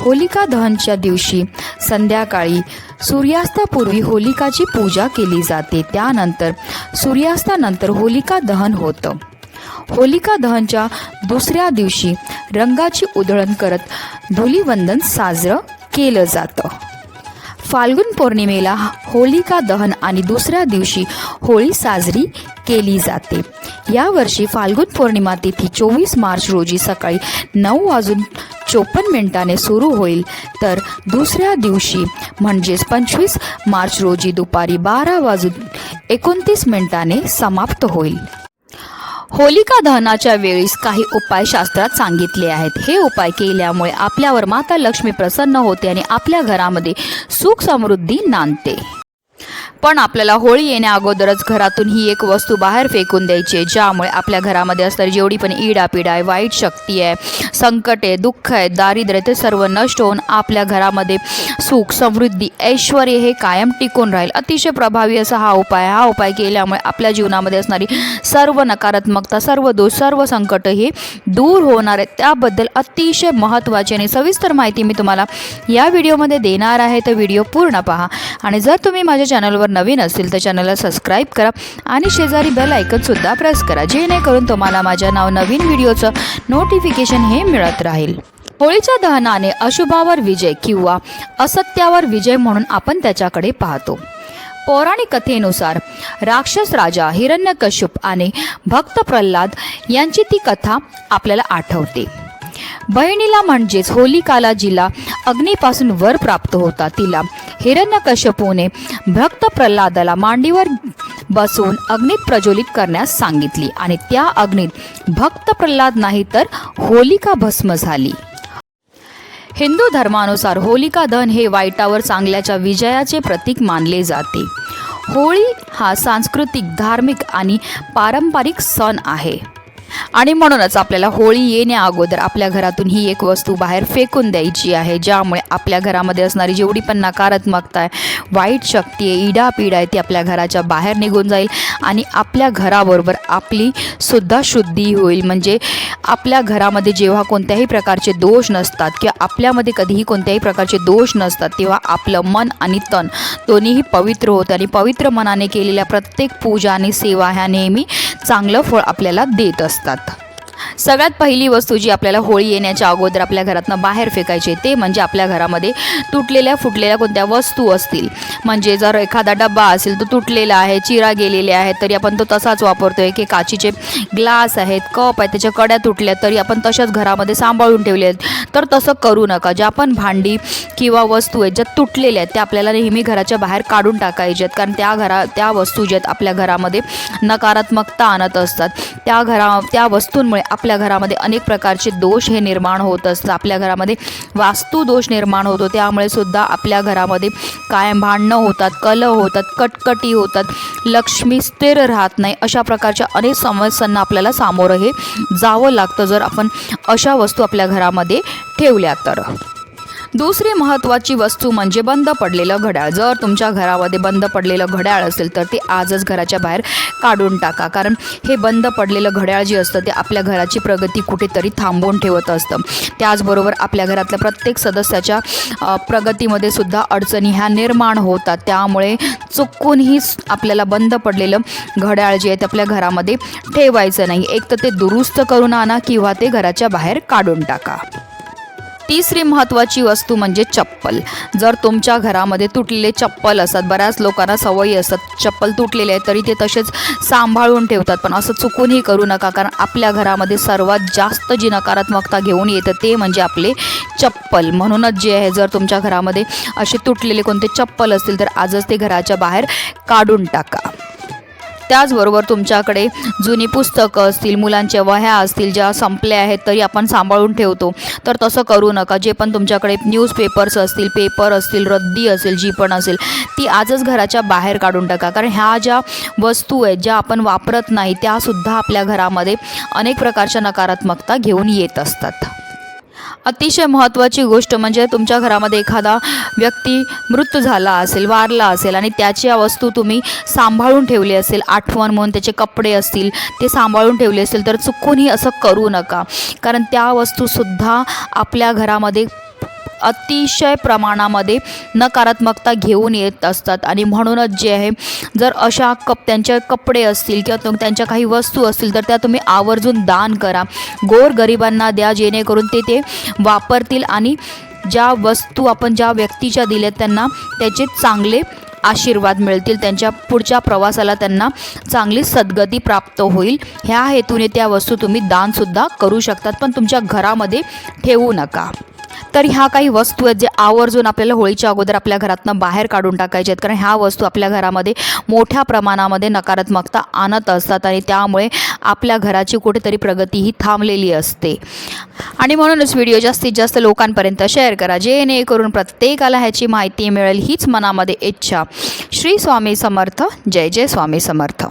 होलिका दहनच्या दिवशी संध्याकाळी सूर्यास्तापूर्वी होलिकाची पूजा केली जाते. त्यानंतर सूर्यास्तानंतर होलिका दहन होतं. होलिका दहनच्या दुसऱ्या दिवशी रंगाची उधळण करत धुलीवंदन साजरं केलं जातं. फाल्गुन पौर्णिमेला होलिका दहन आणि दुसऱ्या दिवशी होळी साजरी केली जाते. यावर्षी फाल्गुन पौर्णिमा तिथी चोवीस मार्च रोजी सकाळी नऊ वाजून चोपन्न मिनिटाने सुरू होईल. तर दुसऱ्या दिवशी म्हणजेच पंचवीस मार्च रोजी दुपारी बारा वाजून एकोणतीस मिनिटाने समाप्त होईल. होलिका दहनाच्या वेळीस काही उपाय शास्त्रात सांगितले आहेत. हे उपाय केल्यामुळे आपल्यावर माता लक्ष्मी प्रसन्न होते आणि आपल्या घरामध्ये सुख समृद्धी नांदते. पण आपल्याला होळी येण्या अगोदरच घरातून ही एक वस्तू बाहेर फेकून द्यायची आहे ज्यामुळे आपल्या घरामध्ये असणारी जेवढी पण इडापिडा आहे वाईट शक्ती आहे संकट आहे दुःख आहे दारिद्र्य ते सर्व नष्ट होऊन आपल्या घरामध्ये सुख समृद्धी ऐश्वर हे कायम टिकून राहील. अतिशय प्रभावी असा हा उपाय हा उपाय केल्यामुळे आपल्या जीवनामध्ये असणारी सर्व नकारात्मकता सर्व दोष सर्व संकट हे दूर होणार आहे त्याबद्दल अतिशय महत्त्वाची आणि सविस्तर माहिती मी तुम्हाला या व्हिडिओमध्ये देणार आहे. तर व्हिडिओ पूर्ण पहा. आणि जर तुम्ही माझ्या चॅनलवर नवीन असतील तर चॅनलला सबस्क्राईब करा आणि शेजारी बेल ऐकतसुद्धा प्रेस करा जेणेकरून तुम्हाला माझ्या नाव नवीन व्हिडिओचं नोटिफिकेशन हे मिळत राहील. होळीच्या दहनाने अशुभावर विजय किंवा असत्यावर विजय म्हणून आपण त्याच्याकडे पाहतो. पौराणिक कथेनुसार राक्षस राजा हिरण्यकश्यप आणि भक्त प्रल्हाद यांची ती कथा आपल्याला आठवते. बहिणीला म्हणजेच होलिकाला जिला अग्नीपासून वर प्राप्त होता तिला. हिरण्यकश्यपूने भक्त प्रल्हादाला मांडीवर बसून अग्नीत प्रज्वलित करण्यास सांगितली आणि त्या अग्नीत भक्त प्रल्हाद नाही तर होलिका भस्म झाली. हिंदू धर्मानुसार होलिका दहन हे वाईटावर चांगल्याच्या विजयाचे प्रतीक मानले जाते. होळी हा सांस्कृतिक धार्मिक आणि पारंपरिक सण आहे. आणि म्हणूनच आपल्याला होळी येण्या अगोदर आपल्या घरातून ही एक वस्तू बाहेर फेकून द्यायची आहे ज्यामुळे आपल्या घरामध्ये असणारी जेवढी पण नकारात्मकता आहे वाईट शक्ती आहे इडापीड आहे ती आपल्या घराच्या बाहेर निघून जाईल आणि आपल्या घराबरोबर आपली सुद्धा शुद्धी होईल. म्हणजे आपल्या घरामध्ये जेव्हा कोणत्याही प्रकारचे दोष नसतात किंवा आपल्यामध्ये कधीही कोणत्याही प्रकारचे दोष नसतात तेव्हा आपलं मन आणि तन दोन्हीही पवित्र होतं. आणि पवित्र मनाने केलेल्या प्रत्येक पूजा आणि सेवा ह्या नेहमी चांगलं फळ आपल्याला देत असतात. सगळ्यात पहिली वस्तू जी आपल्याला होळी येण्याच्या अगोदर आपल्या घरातनं बाहेर फेकायची ते म्हणजे आपल्या घरामध्ये तुटलेल्या फुटलेल्या कोणत्या वस्तू असतील. म्हणजे जर एखादा डब्बा असेल तो तुटलेला आहे चिरा गेलेले आहेत तरी आपण तो तसाच वापरतोय की काचीचे ग्लास आहेत कप आहेत त्याच्या कड्या तुटल्या तरी आपण तशाच घरामध्ये सांभाळून ठेवले आहेत. तर तसं करू नका. ज्या पण भांडी किंवा वस्तू आहेत ज्या तुटलेल्या आहेत त्या आपल्याला नेहमी घराच्या बाहेर काढून टाकायच्या आहेत. कारण त्या घरा त्या वस्तू ज्या आहेत आपल्या घरामध्ये नकारात्मकता आणत असतात. त्या घरा त्या वस्तूंमुळे आपल्या घरामध्ये अनेक प्रकारचे दोष हे निर्माण होत असतात. आपल्या घरामध्ये वास्तू दोष निर्माण होतो. त्यामुळे सुद्धा आपल्या घरामध्ये कायम भांडणं होतात कलह होतात कटकटी होतात. लक्ष्मी स्थिर राहत नाही. अशा प्रकारच्या अनेक समस्यांना आपल्याला सामोरं हे जावं लागतं जर आपण अशा वस्तू आपल्या घरामध्ये ठेवल्या तर. दुसरी महत्त्वाची वस्तू म्हणजे बंद पडलेलं घड्याळ. जर तुमच्या घरामध्ये बंद पडलेलं घड्याळ असेल तर ते आजच घराच्या बाहेर काढून टाका. कारण हे बंद पडलेलं घड्याळ जे असतं ते आपल्या घराची प्रगती कुठेतरी थांबवून ठेवत असतं. त्याचबरोबर आपल्या घरातल्या प्रत्येक सदस्याच्या प्रगतीमध्ये सुद्धा अडचणी ह्या निर्माण होतात. त्यामुळे चुकूनही आपल्याला बंद पडलेलं घड्याळ जे आहे ते आपल्या घरामध्ये ठेवायचं नाही. एक तर ते दुरुस्त करून आणा किंवा ते घराच्या बाहेर काढून टाका. तिसरी महत्त्वाची वस्तू म्हणजे चप्पल. जर तुमच्या घरामध्ये तुटलेले चप्पल असतात बऱ्याच लोकांना सवयी असतात चप्पल तुटलेले आहेत तरी ते तसेच सांभाळून ठेवतात. पण असं चुकूनही करू नका कारण आपल्या घरामध्ये सर्वात जास्त जी नकारात्मकता घेऊन येतं ते म्हणजे आपले चप्पल. म्हणूनच जे आहे जर तुमच्या घरामध्ये असे तुटलेले कोणते चप्पल असतील तर आजच ते घराच्या बाहेर काढून टाका. त्याचबरोबर तुमच्याकडे जुनी पुस्तकं असतील मुलांच्या वह्या असतील ज्या संपल्या आहेत तरी आपण सांभाळून ठेवतो. तर तसं करू नका. जे पण तुमच्याकडे न्यूजपेपर्स असतील पेपर असतील रद्दी असेल जी पण असेल ती आजच घराच्या बाहेर काढून टाका. कारण ह्या ज्या वस्तू आहेत ज्या आपण वापरत नाही त्यासुद्धा आपल्या घरामध्ये अनेक प्रकारच्या नकारात्मकता घेऊन येत असतात. अतिशय महत्त्वाची गोष्ट म्हणजे तुमच्या घरामध्ये एखादा व्यक्ती मृत्यू झाला असेल वारला असेल आणि त्याच्या वस्तू तुम्ही सांभाळून ठेवली असेल आठवण म्हणून त्याचे कपडे असतील ते सांभाळून ठेवले असेल तर चुकूनही असं करू नका. कारण त्या वस्तूसुद्धा आपल्या घरामध्ये अतिशय प्रमाणामध्ये नकारात्मकता घेऊन येत असतात. आणि म्हणूनच जे आहे जर अशा कप त्यांचे कपडे असतील किंवा त्यांच्या काही वस्तू असतील तर त्या तुम्ही आवर्जून दान करा. गोरगरिबांना द्या जेणेकरून ते ते वापरतील आणि ज्या वस्तू आपण ज्या व्यक्तीच्या दिल्या त्यांना त्याचे चांगले आशीर्वाद मिळतील. त्यांच्या पुढच्या प्रवासाला त्यांना चांगली सद्गती प्राप्त होईल. ह्या हेतूने त्या वस्तू तुम्ही दानसुद्धा करू शकतात. पण तुमच्या घरामध्ये ठेवू नका. तर ह्या काही वस्तू आहेत जे आवर्जून आपल्याला होळीच्या अगोदर आपल्या घरातनं बाहेर काढून टाकायच्या आहेत. कारण ह्या वस्तू आपल्या घरामध्ये मोठ्या प्रमाणामध्ये नकारात्मकता आणत असतात आणि त्यामुळे आपल्या घराची कुठेतरी प्रगती ही थांबलेली असते. आणि म्हणूनच व्हिडिओ जास्तीत जास्त लोकांपर्यंत शेअर करा. जेणेकरून प्रत्येकाला ह्याची माहिती मिळेल हीच मनामध्ये इच्छा. श्री स्वामी समर्थ. जय जय स्वामी समर्थ.